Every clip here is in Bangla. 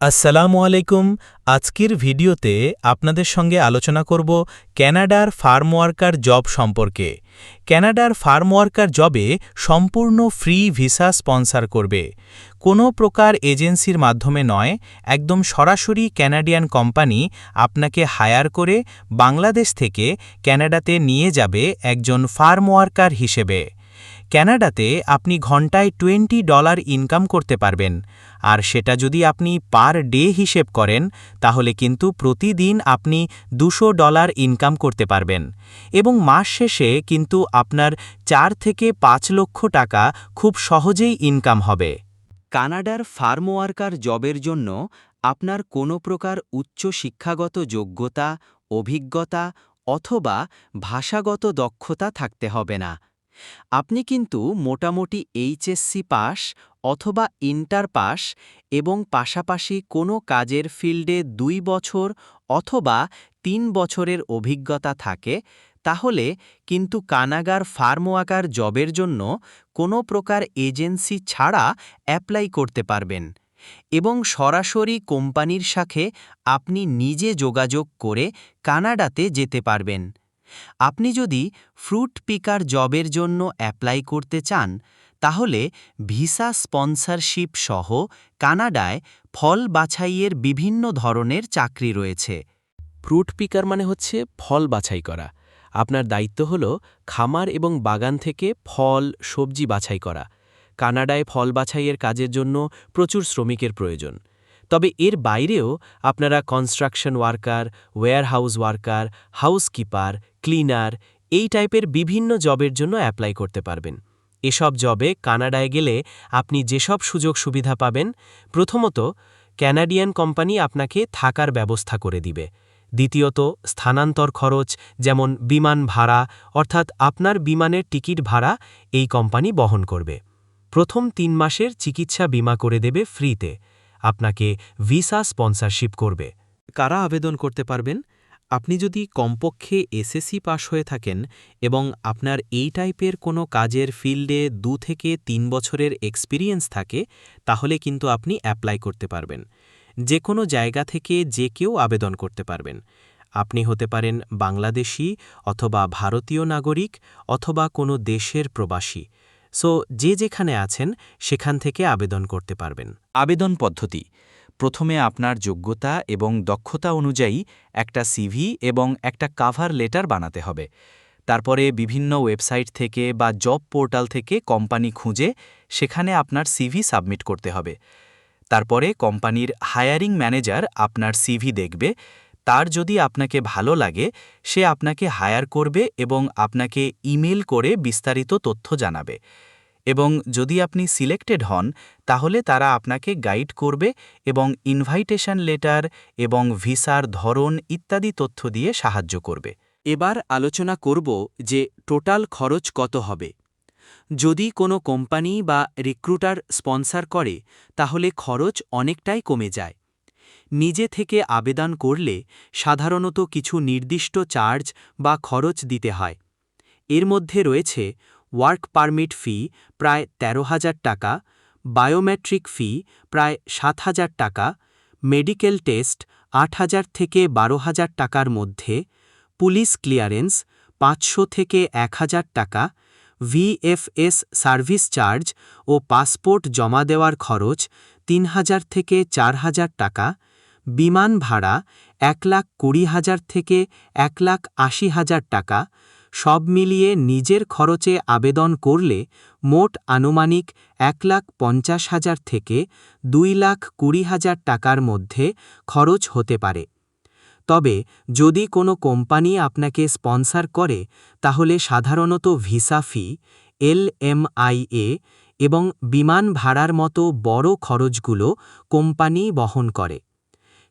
আসসালামু আলাইকুম। আজকের ভিডিওতে আপনাদের সঙ্গে আলোচনা করব ক্যানাডার ফার্ম ওয়ার্কার জব সম্পর্কে। ক্যানাডার ফার্ম ওয়ার্কার জবে সম্পূর্ণ ফ্রি ভিসা স্পন্সর করবে। কোনো প্রকার এজেন্সির মাধ্যমে নয়, একদম সরাসরি ক্যানাডিয়ান কোম্পানি আপনাকে হায়ার করে বাংলাদেশ থেকে ক্যানাডাতে নিয়ে যাবে একজন ফার্ম ওয়ার্কার হিসেবে। ক্যানাডাতে আপনি ঘন্টায় টোয়েন্টি ডলার ইনকাম করতে পারবেন। আর সেটা যদি আপনি পার ডে হিসেব করেন, তাহলে কিন্তু প্রতিদিন আপনি দুশো ডলার ইনকাম করতে পারবেন। এবং মাস শেষে কিন্তু আপনার চার থেকে পাঁচ লক্ষ টাকা খুব সহজেই ইনকাম হবে। কানাডার ফার্ম ওয়ার্কার জবের জন্য আপনার কোনো প্রকার উচ্চ শিক্ষাগত যোগ্যতা, অভিজ্ঞতা অথবা ভাষাগত দক্ষতা থাকতে হবে না। আপনি কিন্তু মোটামুটি এইচএসসি পাস অথবা ইন্টার পাস এবং পাশাপাশি কোনো কাজের ফিল্ডে দুই বছর অথবা তিন বছরের অভিজ্ঞতা থাকে, তাহলে কিন্তু কানাগার ফার্মওয়াকার জবের জন্য কোনো প্রকার এজেন্সি ছাড়া অ্যাপ্লাই করতে পারবেন এবং সরাসরি কোম্পানির সাথে আপনি নিজে যোগাযোগ করে কানাডাতে যেতে পারবেন। আপনি যদি ফ্রুট পিকার জবের জন্য অ্যাপ্লাই করতে চান, তাহলে ভিসা স্পন্সরশিপ সহ কানাডায় ফল বাছাইয়ের বিভিন্ন ধরনের চাকরি রয়েছে। ফ্রুট পিকার মানে হচ্ছে ফল বাছাই করা। আপনার দায়িত্ব হল খামার এবং বাগান থেকে ফল, সবজি বাছাই করা। কানাডায় ফল বাছাইয়ের কাজের জন্য প্রচুর শ্রমিকের প্রয়োজন। তবে এর বাইরেও আপনারা construction worker warehouse worker housekeeper cleaner এই টাইপের বিভিন্ন জবের জন্য অ্যাপ্লাই করতে পারবেন। এসব জবে কানাডায় গেলে আপনি যেসব সুযোগ সুবিধা পাবেন, প্রথমত, ক্যানাডিয়ান কোম্পানি আপনাকে থাকার ব্যবস্থা করে দিবে। দ্বিতীয়ত, স্থানান্তর খরচ, যেমন বিমান ভাড়া, অর্থাৎ আপনার বিমানের টিকিট ভাড়া এই কোম্পানি বহন করবে। প্রথম তিন মাসের চিকিৎসা বিমা করে দেবে ফ্রিতে। আপনাকে ভিসা স্পন্সরশিপ করবে। কারা আবেদন করতে পারবেন? আপনি যদি কমপক্ষে এসএসসি পাশ হয়ে থাকেন এবং আপনার এই টাইপের কোনো কাজের ফিল্ডে দু থেকে তিন বছরের এক্সপিরিয়েন্স থাকে, তাহলে কিন্তু আপনি অ্যাপ্লাই করতে পারবেন। যে কোনো জায়গা থেকে যে কেউ আবেদন করতে পারবেন। আপনি হতে পারেন বাংলাদেশি অথবা ভারতীয় নাগরিক অথবা কোনো দেশের প্রবাসী। সো, যে যেখানে আছেন, সেখান থেকে আবেদন করতে পারবেন। আবেদন পদ্ধতি। প্রথমে আপনার যোগ্যতা এবং দক্ষতা অনুযায়ী একটা সিভি এবং একটা কাভার লেটার বানাতে হবে। তারপরে বিভিন্ন ওয়েবসাইট থেকে বা জব পোর্টাল থেকে কোম্পানি খুঁজে সেখানে আপনার সিভি সাবমিট করতে হবে। তারপরে কোম্পানির হায়ারিং ম্যানেজার আপনার সিভি দেখবে। তার যদি আপনাকে ভালো লাগে, সে আপনাকে হায়ার করবে এবং আপনাকে ইমেল করে বিস্তারিত তথ্য জানাবে। এবং যদি আপনি সিলেক্টেড হন, তাহলে তারা আপনাকে গাইড করবে এবং ইনভাইটেশন লেটার এবং ভিসার ধরন ইত্যাদি তথ্য দিয়ে সাহায্য করবে। এবার আলোচনা করব যে টোটাল খরচ কত হবে। যদি কোনো কোম্পানি বা রিক্রুটার স্পন্সর করে, তাহলে খরচ অনেকটাই কমে যায়। নিজে থেকে আবেদন করলে সাধারণত কিছু নির্দিষ্ট চার্জ বা খরচ দিতে হয়। এর মধ্যে রয়েছে ওয়ার্ক পারমিট ফি প্রায় তেরো হাজার টাকা, বায়োমেট্রিক ফি প্রায় সাত হাজার টাকা, মেডিকেল টেস্ট আট হাজার থেকে বারো হাজার টাকার মধ্যে, পুলিশ ক্লিয়ারেন্স পাঁচশো থেকে এক হাজার টাকা, ভিএফএস সার্ভিস চার্জ ও পাসপোর্ট জমা দেওয়ার খরচ তিন হাজার থেকে চার হাজার টাকা, বিমান ভাড়া এক লাখ কুড়ি হাজার থেকে এক লাখ আশি হাজার টাকা সব মিলিয়ে নিজের খরচে আবেদন করলে মোট আনুমানিক এক লাখ পঞ্চাশ হাজার থেকে দুই লাখ কুড়ি হাজার টাকার মধ্যে খরচ হতে পারে। তবে যদি কোনো কোম্পানি আপনাকে স্পন্সর করে, তাহলে সাধারণত ভিসা ফি এলএমআইএ এবং বিমান ভাড়ার মতো বড় খরচগুলো কোম্পানি বহন করে।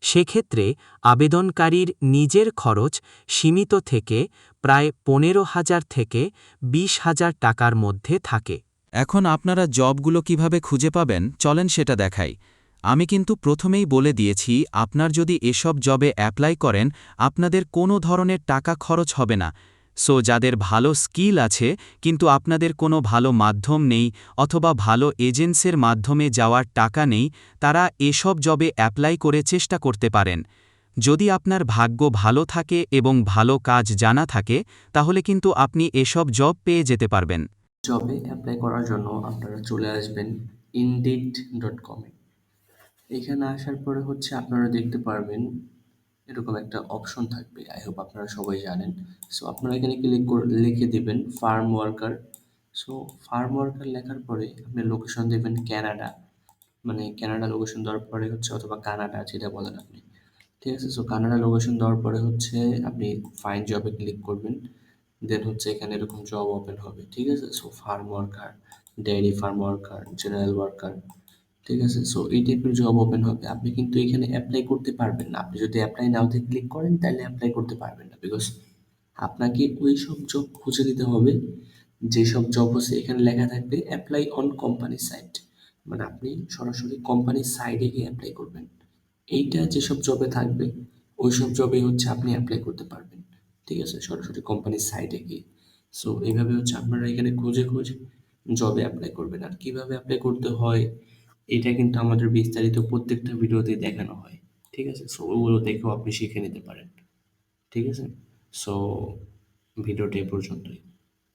সেক্ষেত্রে আবেদনকারীর নিজের খরচ সীমিত থেকে প্রায় পনেরো হাজার থেকে বিশ হাজার টাকার মধ্যে থাকে। এখন আপনারা জবগুলো কীভাবে খুঁজে পাবেন, চলেন সেটা দেখাই। আমি কিন্তু প্রথমেই বলে দিয়েছি, আপনার যদি এসব জবে অ্যাপ্লাই করেন, আপনাদের কোনো ধরনের টাকা খরচ হবে না। সো, যাদের ভালো স্কিল আছে, কিন্তু আপনাদের কোনো ভালো মাধ্যম নেই, অথবা ভালো এজেন্সের মাধ্যমে যাওয়ার টাকা নেই, তারা এসব জবে অ্যাপ্লাই করে চেষ্টা করতে পারেন। যদি আপনার ভাগ্য ভালো থাকে এবং ভালো কাজ জানা থাকে, তাহলে কিন্তু আপনি এসব জব পেয়ে যেতে পারবেন। জবে অ্যাপ্লাই করার জন্য আপনারা চলে আসবেন ইনডিট ডট কমে এখানে আসার পরে হচ্ছে আপনারা দেখতে পারবেন এরকম একটা অপশন থাকবে। আই হোপ আপনারা সবাই জানেন। সো আপনারা এখানে ক্লিক করে, লিখে দেবেন farm worker so farm worker লেখার পরে আপনি লোকেশন দেবেন ক্যানাডা মানে ক্যানাডা লোকেশন দেওয়ার পরে হচ্ছে অথবা কানাডা যেটা বলেন আপনি। ঠিক আছে? সো কানাডা লোকেশন দেওয়ার পরে হচ্ছে আপনি ফাইন জবে ক্লিক করবেন। দেন হচ্ছে এখানে এরকম জব ওপেন হবে, ঠিক আছে? So farm worker dairy farm worker general worker ঠিক আছে? সো এই টাইপের জব ওপেন হবে। আপনি কিন্তু এখানে অ্যাপ্লাই করতে পারবেন না। আপনি যদি অ্যাপ্লাই নাও নাওতে ক্লিক করেন, তাহলে অ্যাপ্লাই করতে পারবেন না। বিকজ আপনাকে ওই সব জব খুঁজে দিতে হবে। যেসব জব হচ্ছে এখানে লেখা থাকবে অ্যাপ্লাই অন কোম্পানি সাইট মানে আপনি সরাসরি কোম্পানির সাইডে গিয়ে অ্যাপ্লাই করবেন। এইটা যেসব জবে থাকবে ওই সব জবে হচ্ছে আপনি অ্যাপ্লাই করতে পারবেন। ঠিক আছে? সরাসরি কোম্পানির সাইটে গিয়ে। সো এইভাবে হচ্ছে আপনারা এখানে খুঁজে খুঁজে জবে অ্যাপ্লাই করবেন। আর কীভাবে অ্যাপ্লাই করতে হয়, এটা কিন্তু আমাদের বিস্তারিত প্রত্যেকটা ভিডিওতে দেখানো হয়। ঠিক আছে? সো ওগুলো দেখেও আপনি শিখে নিতে পারেন। ঠিক আছে? সো ভিডিওটা এ পর্যন্তই।